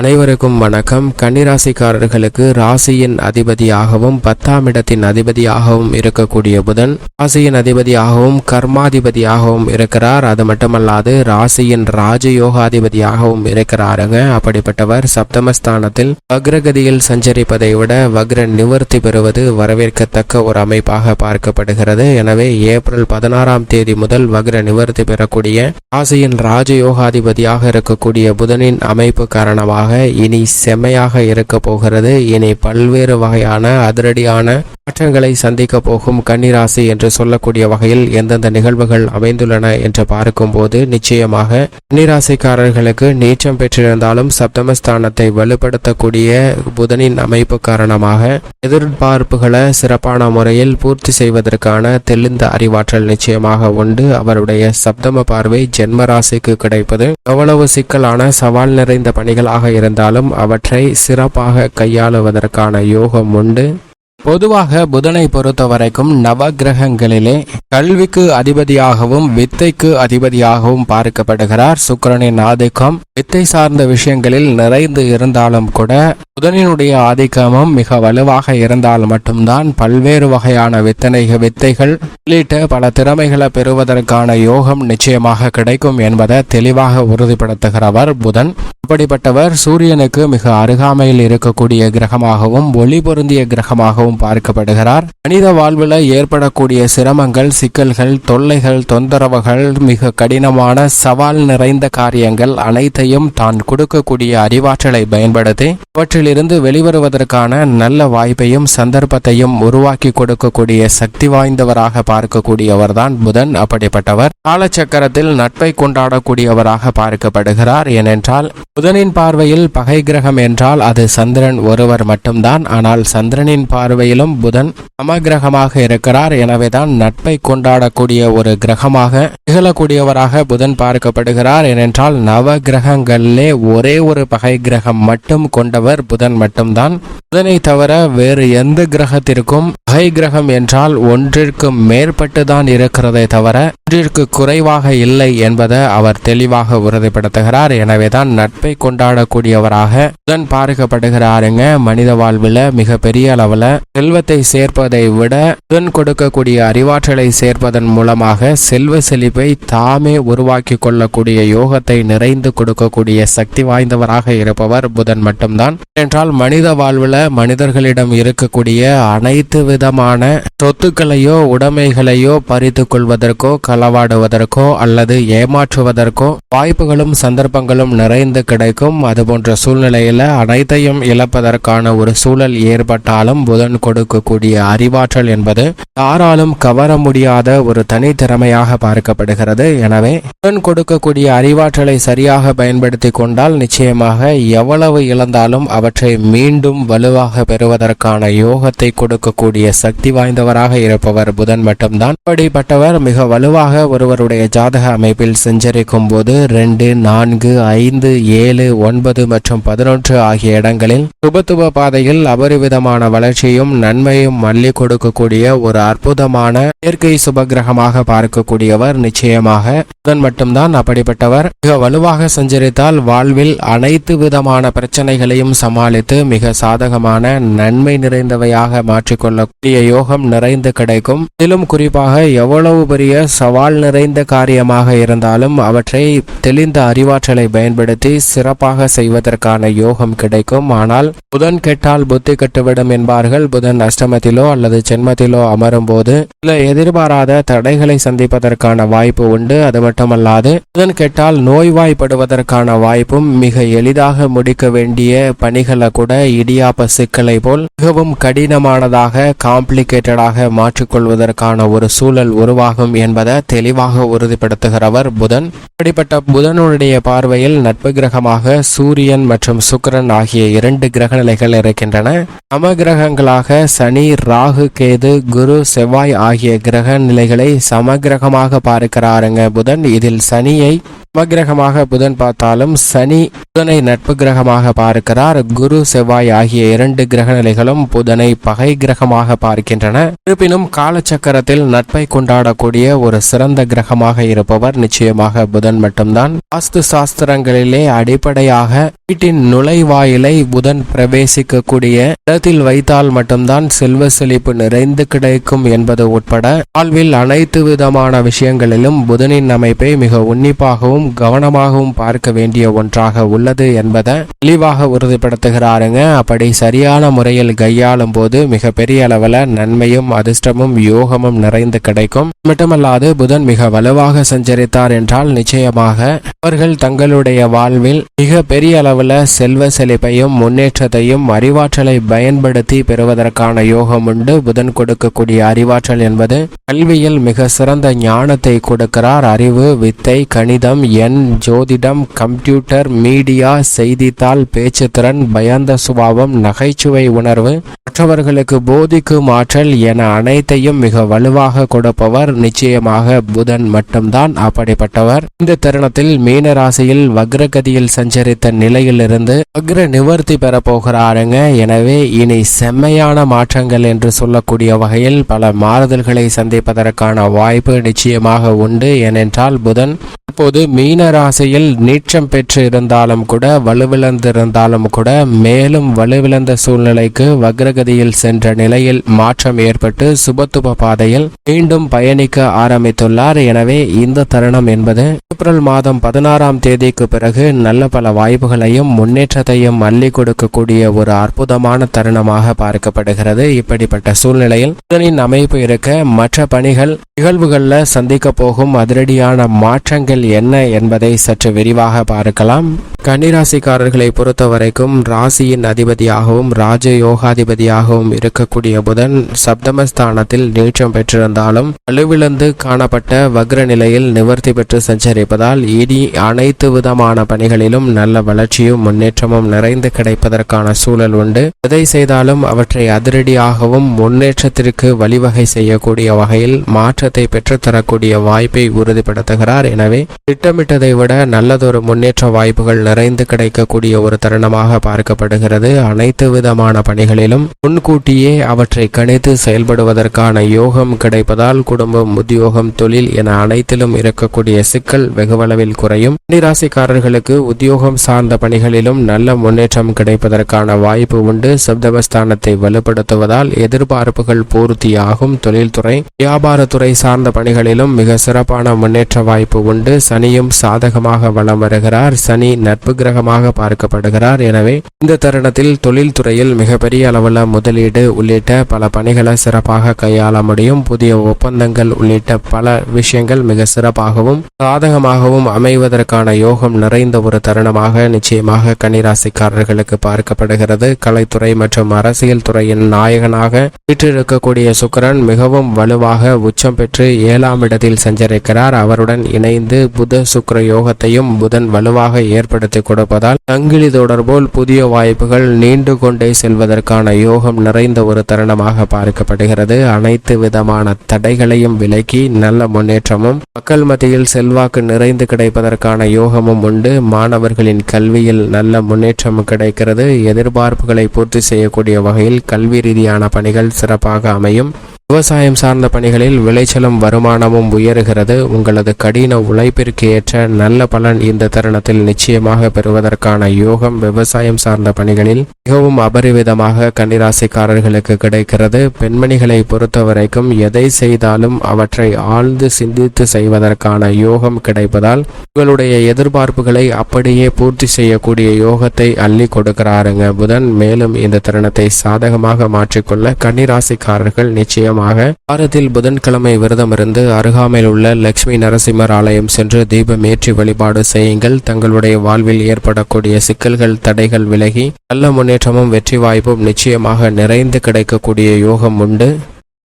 அனைவருக்கும் வணக்கம். கன்னிராசிக்காரர்களுக்கு ராசியின் அதிபதியாகவும் பத்தாம் இடத்தின் அதிபதியாகவும் இருக்கக்கூடிய புதன் ராசியின் அதிபதியாகவும் கர்மாதிபதியாகவும் இருக்கிறார். அது மட்டுமல்லாது ராசியின் ராஜயோகாதிபதியாகவும் இருக்கிறாருங்க. அப்படிப்பட்டவர் சப்தமஸ்தானத்தில் வக்ரகதியில் சஞ்சரிப்பதை விட வக்ர நிவர்த்தி பெறுவது வரவேற்கத்தக்க ஒரு அமைப்பாக பார்க்கப்படுகிறது. எனவே ஏப்ரல் பதினாறாம் தேதி முதல் வக்ர நிவர்த்தி பெறக்கூடிய ராசியின் ராஜயோகாதிபதியாக இருக்கக்கூடிய புதனின் அமைப்பு காரணமாக இனி செம்மையாக இருக்க போகிறது. இனி பல்வேறு வகையான அதிரடியான மாற்றங்களை சந்திக்க போகும் கன்னிராசி என்று சொல்லக்கூடிய வகையில் எந்தெந்த நிகழ்வுகள் அமைந்துள்ளன என்று பார்க்கும்போது நிச்சயமாக கன்னிராசிக்காரர்களுக்கு நீச்சம் பெற்றிருந்தாலும் சப்தமஸ்தானத்தை வலுப்படுத்தக்கூடிய புதனின் அமைப்பு காரணமாக எதிர்பார்ப்புகளை சிறப்பான முறையில் பூர்த்தி செய்வதற்கான தெளிந்த அறிவாற்றல் நிச்சயமாக உண்டு. அவருடைய சப்தம பார்வை ஜென்மராசிக்கு கிடைப்பது. எவ்வளவு சிக்கலான சவால் நிறைந்த பணிகளாக இருந்தாலும் அவற்றை சிறப்பாக கையாளுவதற்கான யோகம் உண்டு. பொதுவாக புதனை பொறுத்த வரைக்கும் நவகிரகங்களிலே கல்விக்கு அதிபதியாகவும் வித்தைக்கு அதிபதியாகவும் பார்க்கப்படுகிறார் சுக்கிரனின் ஆதிக்கம். வித்தை சார்ந்த விஷயங்களில் நிறைந்து இருந்தாலும் கூட புதனினுடைய ஆதிக்கமும் மிக வலுவாக இருந்தால் மட்டும்தான் பல்வேறு வகையான வித்தனை வித்தைகள் உள்ளிட்ட பல திறமைகளை பெறுவதற்கான யோகம் நிச்சயமாக கிடைக்கும் என்பதை தெளிவாக உறுதிப்படுத்துகிறவர் புதன். அப்படிப்பட்டவர் சூரியனுக்கு மிக அருகாமையில் இருக்கக்கூடிய கிரகமாகவும் ஒளி பொருந்திய கிரகமாகவும் பார்க்கப்படுகிறார். மனித வாழ்வில் ஏற்படக்கூடிய சிரமங்கள் சிக்கல்கள் தொல்லைகள் தொந்தரவுகள் மிக கடினமான சவால் நிறைந்த காரியங்கள் அனைத்தையும் தான் கொடுக்கக்கூடிய அறிவாற்றலை பயன்படுத்தி அவற்றிலிருந்து வெளிவருவதற்கான நல்ல வாய்ப்பையும் சந்தர்ப்பத்தையும் உருவாக்கி கொடுக்கக்கூடிய சக்தி வாய்ந்தவராக பார்க்கக்கூடியவர்தான் புதன் அப்படிப்பட்டவர். காலச்சக்கரத்தில் நட்பை கொண்டாடக்கூடியவராக பார்க்கப்படுகிறார். ஏனென்றால் புதனின் பார்வையில் பகை கிரகம் என்றால் அது சந்திரன் ஒருவர் மட்டும்தான். ஆனால் சந்திரனின் பார்வையிலும் புதன் சமகிரகமாக இருக்கிறார். எனவேதான் நட்பை கொண்டாடக்கூடிய ஒரு கிரகமாக திகழக்கூடியவராக புதன் பார்க்கப்படுகிறார். ஏனென்றால் நவ கிரகங்களிலே ஒரே ஒரு பகை கிரகம் மட்டும் கொண்டவர் புதன் மட்டும்தான். புதனை தவிர வேறு எந்த கிரகத்திற்கும் பகை கிரகம் என்றால் ஒன்றிற்கு மேற்பட்டு தான் இருக்கிறதே தவிர ஒன்றிற்கு குறைவாக இல்லை என்பதை அவர் தெளிவாக உறுதிப்படுத்துகிறார். எனவேதான் நட்பை கொண்டாடக்கூடியவராக புதன் பார்க்கப்படுகிறாருங்க மனித வாழ்வில் மிக பெரிய அளவில் செல்வத்தை சேர்ப்பதை விட புதன் கொடுக்கக்கூடிய அறிவாற்றலை சேர்ப்பதன் மூலமாக செல்வ செழிப்பை தாமே உருவாக்கி கொள்ளக்கூடிய யோகத்தை நிறைந்து கொடுக்கக்கூடிய சக்தி வாய்ந்தவராக இருப்பவர் புதன் மட்டும்தான். என்றால் மனித வாழ்வில் மனிதர்களிடம் இருக்கக்கூடிய அனைத்து விதமான சொத்துக்களையோ உடைமைகளையோ பறித்து கொள்வதற்கோ களவாடுவதற்கோ அல்லது ஏமாற்றுவதற்கோ வாய்ப்புகளும் சந்தர்ப்பங்களும் நிறைந்து கிடைக்கும். அதுபோன்ற சூழ்நிலையில அனைத்தையும் இழப்பதற்கான ஒரு சூழல் ஏற்பட்டாலும் புதன் கொடுக்கக்கூடிய அறிவாற்றல் என்பது யாராலும் கவர முடியாத ஒரு தனித்திறமையாக பார்க்கப்படுகிறது. எனவே புதன் கொடுக்கக்கூடிய அறிவாற்றலை சரியாக பயன்படுத்தி கொண்டால் நிச்சயமாக எவ்வளவு இழந்தாலும் அவற்றை மீண்டும் வலுவாக பெறுவதற்கான யோகத்தை கொடுக்கக்கூடிய சக்தி வாய்ந்தவராக இருப்பவர் புதன் மட்டும்தான். அப்படிப்பட்டவர் மிக வலுவாக ஒருவருடைய ஜாதக அமைப்பில் செஞ்சரிக்கும் போது ரெண்டு நான்கு ஐந்து ஏழு ஒன்பது மற்றும் பதினொன்று ஆகிய இடங்களில் சுபத்துவ பாதையில் அபரிவிதமான வளர்ச்சியும் நன்மையும் மல்லி கொடுக்கக்கூடிய ஒரு அற்புதமான இயற்கை சுபகிரகமாக பார்க்கக்கூடியவர் நிச்சயமாக புதன் மட்டும்தான். அப்படிப்பட்டவர் மிக வலுவாக சஞ்சரித்தால் வாழ்வில் அனைத்து விதமான பிரச்சனைகளையும் சமாளித்து மிக சாதகமான நன்மை நிறைந்தவையாக மாற்றிக்கொள்ளக்கூடிய யோகம் நிறைந்து கிடைக்கும். இதிலும் குறிப்பாக எவ்வளவு பெரிய சவால் நிறைந்த காரியமாக இருந்தாலும் அவற்றை தெளிந்த அறிவாற்றலை பயன்படுத்தி சிறப்பாக செய்வதற்கான யோகம் கிடைக்கும். ஆனால் புதன் கெட்டால் புத்தி கெட்டுவிடும் என்பார்கள். புதன் அஷ்டமத்திலோ அல்லது ஜென்மத்திலோ அமரும் போது சில எதிர்பாராத தடைகளை சந்திப்பதற்கான வாய்ப்பு உண்டு. அது மட்டுமல்லாது புதன் கெட்டால் நோய்வாய்ப்படுவதற்கான வாய்ப்பும் மிக எளிதாக முடிக்க வேண்டிய பணிகளை கூட இடியாப்ப சிக்கலை போல் மிகவும் கடினமானதாக காம்ப்ளிகேட்டடாக மாற்றிக்கொள்வதற்கான ஒரு சூழல் உருவாகும் என்பதை தெளிவாக உறுதிப்படுத்துகிறவர் புதன். அப்படிப்பட்ட புதனுடைய பார்வையில் நட்பு கிரகமாக சூரியன் மற்றும் சுக்கிரன் ஆகிய இரண்டு கிரக நிலைகள் இருக்கின்றன. சம கிரகங்களாக சனி ராகு கேது குரு செவ்வாய் ஆகிய கிரக நிலைகளை சமகிரகமாக பார்க்கிறாருங்க புதன். இதில் சனியை நவகிரகமாக புதன் பார்த்தாலும் சனி புதனை நட்பு கிரகமாக பார்க்கிறார். குரு செவ்வாய் ஆகிய இரண்டு கிரக நிலைகளும் புதனை பகை கிரகமாக பார்க்கின்றன. இருப்பினும் காலச்சக்கரத்தில் நட்பை கொண்டாடக்கூடிய ஒரு சிறந்த கிரகமாக இருப்பவர் நிச்சயமாக புதன் மட்டும்தான். வாஸ்து சாஸ்திரங்களிலே அடிப்படையாக வீட்டின் நுழைவாயிலை புதன் பிரவேசிக்கக்கூடிய இடத்தில் வைத்தால் மட்டும்தான் செல்வ செழிப்பு நிறைந்து கிடைக்கும் என்பது உட்பட வாழ்வில் அனைத்து விதமான விஷயங்களிலும் புதனின் அமைப்பை மிக உன்னிப்பாகவும் கவனமாகவும் பார்க்க வேண்டிய ஒன்றாக உள்ளது என்பதை தெளிவாக உறுதிப்படுத்துகிறாருங்க. அப்படி சரியான முறையில் கையாளும் போது மிக பெரிய அளவில் நன்மையும் அதிர்ஷ்டமும் யோகமும் நிறைந்து கிடைக்கும். மட்டுமல்லாது புதன் மிக வலுவாக சஞ்சரித்தார் என்றால் நிச்சயமாக அவர்கள் தங்களுடைய வாழ்வில் மிக பெரிய அளவில் செல்வ செழிப்பையும் முன்னேற்றத்தையும் அறிவாற்றலை பயன்படுத்தி பெறுவதற்கான யோகம் உண்டு. புதன் கொடுக்கக்கூடிய அறிவாற்றல் என்பது கல்வியில் மிக சிறந்த ஞானத்தை கொடுக்கிறார். அறிவு வித்தை கணிதம் எண் ஜோதிடம் கம்ப்யூட்டர் மீடியா செய்தித்தாள் பேச்சுத்திறன் பயந்த சுபாவம் நகைச்சுவை உணர்வு. மற்றவர்களுக்கு போதிக்கும் ஆற்றல் என அனைத்தையும் மிக வலுவாக கொடுப்பவர் நிச்சயமாக புதன் மட்டும்தான் அப்படிப்பட்டவர். இந்த தருணத்தில் மீன ராசியில் வக்ரகதியில் சஞ்சரித்த நிலையிலிருந்து வக்ர நிவர்த்தி பெற போகிறாருங்க. எனவே இனி செம்மையான மாற்றங்கள் என்று சொல்லக்கூடிய வகையில் பல மாறுதல்களை சந்திப்பதற்கான வாய்ப்பு நிச்சயமாக உண்டு. ஏனென்றால் புதன் அப்போது மீன ராசியில் நீச்சம் பெற்று இருந்தாலும் கூட வலுவிழந்திருந்தாலும் கூட மேலும் வலுவிழந்த சூழ்நிலைக்கு வக்ரகதியில் சென்ற நிலையில் மாற்றம் ஏற்பட்டு சுபத்துப பாதையில் மீண்டும் பயணிக்க ஆரம்பித்துள்ளார். எனவே இந்த தருணம் என்பது ஏப்ரல் மாதம் பதினாறாம் தேதிக்கு பிறகு நல்ல பல வாய்ப்புகளையும் முன்னேற்றத்தையும் அள்ளி கொடுக்கக்கூடிய ஒரு அற்புதமான தருணமாக பார்க்கப்படுகிறது. இப்படிப்பட்ட சூழ்நிலையில் புதனின் அமைப்பு இருக்க மற்ற பணிகள் நிகழ்வுகளில் சந்திக்க போகும் அதிரடியான மாற்றங்கள் என்ன என்பதை சற்று விரிவாக பார்க்கலாம். கன்னிராசிக்காரர்களை பொறுத்த வரைக்கும் ராசியின் அதிபதியாகவும் ராஜ யோகாதிபதியாகவும் இருக்கக்கூடிய புதன் சப்தமஸ்தானத்தில் நீச்சம் பெற்றிருந்தாலும் வலுவிழந்து காணப்பட்ட வக்ர நிலையில் நிவர்த்தி பெற்று இருப்பதால் இனி அனைத்து விதமான பணிகளிலும் நல்ல வளர்ச்சியும் முன்னேற்றமும் நிறைந்து கிடைப்பதற்கான சூழல் உண்டு. எதை செய்தாலும் அவற்றை அதிரடியாகவும் முன்னேற்றத்திற்கு வழிவகை செய்யக்கூடிய வகையில் மாற்றத்தை பெற்றுத்தரக்கூடிய வாய்ப்பை உறுதிப்படுத்துகிறார். எனவே திட்டமிட்டதை விட நல்லதொரு முன்னேற்ற வாய்ப்புகள் நிறைந்து கிடைக்கக்கூடிய ஒரு தருணமாக பார்க்கப்படுகிறது. அனைத்து விதமான பணிகளிலும் முன்கூட்டியே அவற்றை கணித்து செயல்படுவதற்கான யோகம் கிடைப்பதால் குடும்பம் உத்தியோகம் தொழில் என அனைத்திலும் இருக்கக்கூடிய சிக்கல் வெகுவளவில் குறையும். ராசிக்காரர்களுக்கு உத்தியோகம் சார்ந்த பணிகளிலும் நல்ல முன்னேற்றம் கிடைப்பதற்கான வாய்ப்பு உண்டு. சப்தவஸ்தானத்தை வலுப்படுத்துவதால் எதிர்பார்ப்புகள் பூர்த்தியாகும். தொழில்துறை வியாபாரத்துறை சார்ந்த பணிகளிலும் மிக சிறப்பான முன்னேற்ற வாய்ப்பு உண்டு. சனியும் சாதகமாக வலம் வருகிறார். சனி நட்பு கிரகமாக பார்க்கப்படுகிறார். எனவே இந்த தருணத்தில் தொழில்துறையில் மிகப்பெரிய அளவில் முதலீடு உள்ளிட்ட பல பணிகளை சிறப்பாக கையாள முடியும். புதிய ஒப்பந்தங்கள் உள்ளிட்ட பல விஷயங்கள் மிக சிறப்பாகவும் சாதகமாகவும் அமைவதற்கான யோகம் நிறைந்த ஒரு தருணமாக நிச்சயமாக கன்னிராசிக்காரர்களுக்கு பார்க்கப்படுகிறது. கலைத்துறை மற்றும் அரசியல் துறையின் நாயகனாக வீற்றிருக்கக்கூடிய சுக்கரன் மிகவும் வலுவாக உச்சம் பெற்று ஏழாம் இடத்தில் சஞ்சரிக்கிறார். அவருடன் இணைந்து புத சுக்கர யோகத்தையும் புதன் வலுவாக ஏற்படுத்தி கொடுப்பதால் சங்கிலி தொடர்போல் புதிய வாய்ப்புகள் நீண்டு கொண்டே செல்வதற்கான யோகம் நிறைந்த ஒரு தருணமாக பார்க்கப்படுகிறது. அனைத்து விதமான தடைகளையும் விலக்கி நல்ல முன்னேற்றமும் மக்கள் மத்தியில் செல்வாக்கு நிறைந்து கிடைப்பதற்கான யோகமும் உண்டு. மாணவர்களின் கல்வியில் நல்ல முன்னேற்றம் கிடைக்கிறது. எதிர்பார்ப்புகளை பூர்த்தி செய்யக்கூடிய வகையில் கல்வி ரீதியான பணிகள் சிறப்பாக அமையும். விவசாயம் சார்ந்த பணிகளில் விளைச்சலும் வருமானமும் உயருகிறது. உங்களது கடின உழைப்பிற்கு ஏற்ற நல்ல பலன் இந்த தருணத்தில் நிச்சயமாக பெறுவதற்கான யோகம் விவசாயம் சார்ந்த பணிகளில் மிகவும் அபரிவிதமாக கன்னிராசிக்காரர்களுக்கு கிடைக்கிறது. பெண்மணிகளை பொறுத்தவரைக்கும் எதை செய்தாலும் அவற்றை ஆழ்ந்து சிந்தித்து செய்வதற்கான யோகம் கிடைப்பதால் உங்களுடைய எதிர்பார்ப்புகளை அப்படியே பூர்த்தி செய்யக்கூடிய யோகத்தை அள்ளி கொடுக்கிறாருங்க. புதன் மேலும் இந்த தருணத்தை சாதகமாக மாற்றிக்கொள்ள கன்னிராசிக்காரர்கள் நிச்சயம் காரணமாக வாரத்தில் புதன்கிழமை விரதமிருந்து அருகாமையில் உள்ள லட்சுமி நரசிம்மர் ஆலயம் சென்று தீபம் ஏற்றி வழிபாடு செய்யுங்கள். தங்களுடைய வாழ்வில் ஏற்படக்கூடிய சிக்கல்கள் தடைகள் விலகி நல்ல முன்னேற்றமும் வெற்றி வாய்ப்பும் நிச்சயமாக நிறைந்து கிடைக்கக்கூடிய யோகம் உண்டு.